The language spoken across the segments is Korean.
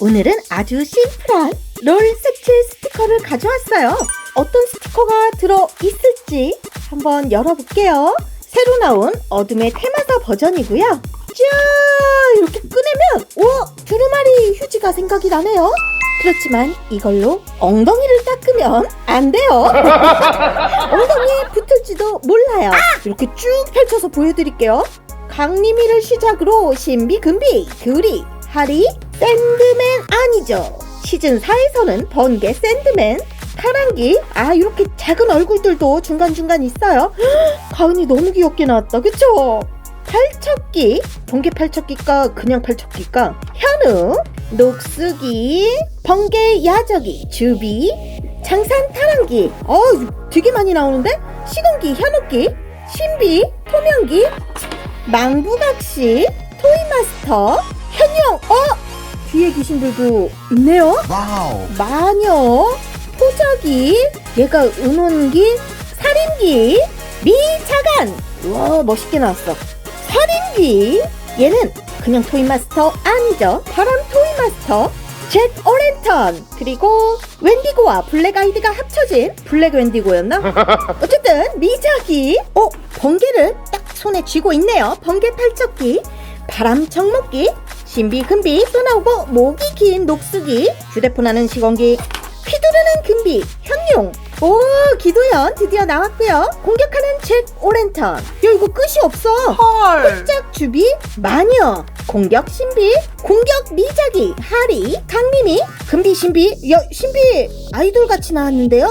오늘은 아주 심플한 롤 색칠 스티커를 가져왔어요. 어떤 스티커가 들어 있을지 한번 열어볼게요. 새로 나온 어둠의 테마사 버전이고요. 짠! 이렇게 꺼내면 우와! 두루마리 휴지가 생각이 나네요. 그렇지만 이걸로 엉덩이를 닦으면 안 돼요. 엉덩이에 붙을지도 몰라요. 이렇게 쭉 펼쳐서 보여드릴게요. 강림이를 시작으로 신비, 금비, 규리, 하리, 샌드맨 아니죠. 시즌 4에서는 번개 샌드맨, 타랑기, 아 이렇게 작은 얼굴들도 중간중간 있어요. 가은이 너무 귀엽게 나왔다, 그쵸? 팔척기, 번개 팔척기가 그냥 팔척기가 현우, 녹수기, 번개 야적이, 주비, 장산 타랑기, 어 되게 많이 나오는데? 시공기, 현욱기, 신비, 토명기, 망부각시, 토이마스터, 현영, 어? 뒤에 귀신들도 있네요? 와우. 마녀, 토적이, 얘가 은혼기, 살인기, 미자간. 와 멋있게 나왔어. 살인기. 얘는 그냥 토이마스터 아니죠. 바람 토이마스터. 잭 오렌턴 그리고 웬디고와 블랙 아이드가 합쳐진 블랙 웬디고였나? 어쨌든 미자기 어 번개를 딱 손에 쥐고 있네요 번개 팔척기 바람 청목기 신비 금비 또 나오고 목이 긴 녹수기 휴대폰 하는 시건기 휘두르는 금비 현용 오 기도연 드디어 나왔고요. 공격하는 잭 오렌턴. 야 이거 끝이 없어. 헐. 홀짝 주비 마녀. 공격 신비 공격 미자기 하리. 강림이 금비 신비. 야 신비 아이돌 같이 나왔는데요?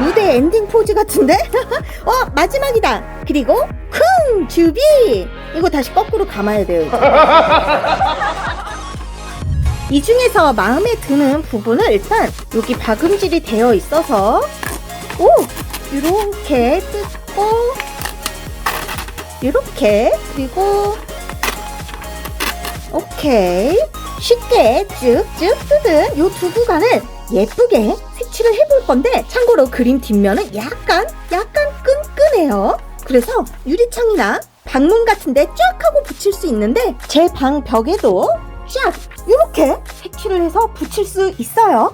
무대 엔딩 포즈 같은데? 어 마지막이다. 그리고 쿵 주비. 이거 다시 거꾸로 감아야 돼요 이제. 이 중에서 마음에 드는 부분은 일단 여기 박음질이 되어 있어서 오! 이렇게 뜯고 이렇게 그리고 오케이. 쉽게 쭉쭉 뜯은 요두 구간을 예쁘게 색칠을 해볼 건데 참고로 그림 뒷면은 약간 약간 끈끈해요. 그래서 유리창이나 방문 같은데 쫙 하고 붙일 수 있는데 제 방 벽에도 쫙 이렇게 색칠을 해서 붙일 수 있어요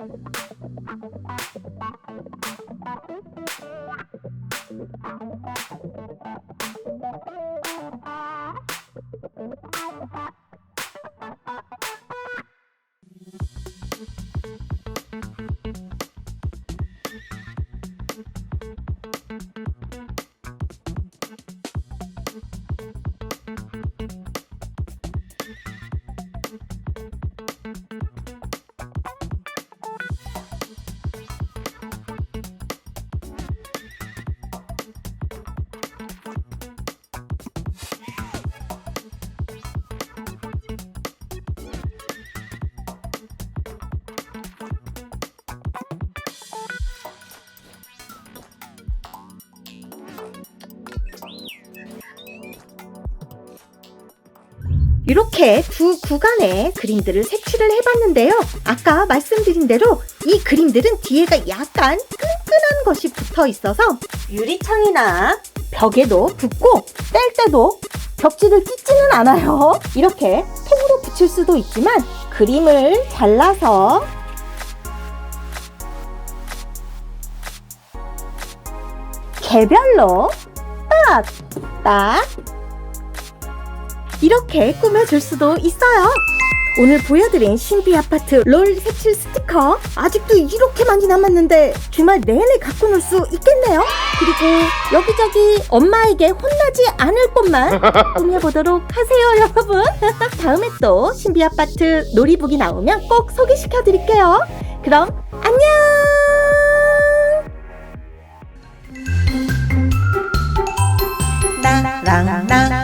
Thank you. 이렇게 두 구간에 그림들을 색칠을 해봤는데요. 아까 말씀드린 대로 이 그림들은 뒤에가 약간 끈끈한 것이 붙어 있어서 유리창이나 벽에도 붙고 뗄 때도 벽지를 찢지는 않아요. 이렇게 통으로 붙일 수도 있지만 그림을 잘라서 개별로 딱, 딱 이렇게 꾸며줄 수도 있어요. 오늘 보여드린 신비 아파트 롤 색칠 스티커 아직도 이렇게 많이 남았는데 주말 내내 갖고 놀 수 있겠네요. 그리고 여기저기 엄마에게 혼나지 않을 것만 꾸며보도록 하세요, 여러분. 다음에 또 신비 아파트 놀이북이 나오면 꼭 소개시켜 드릴게요. 그럼 안녕! lang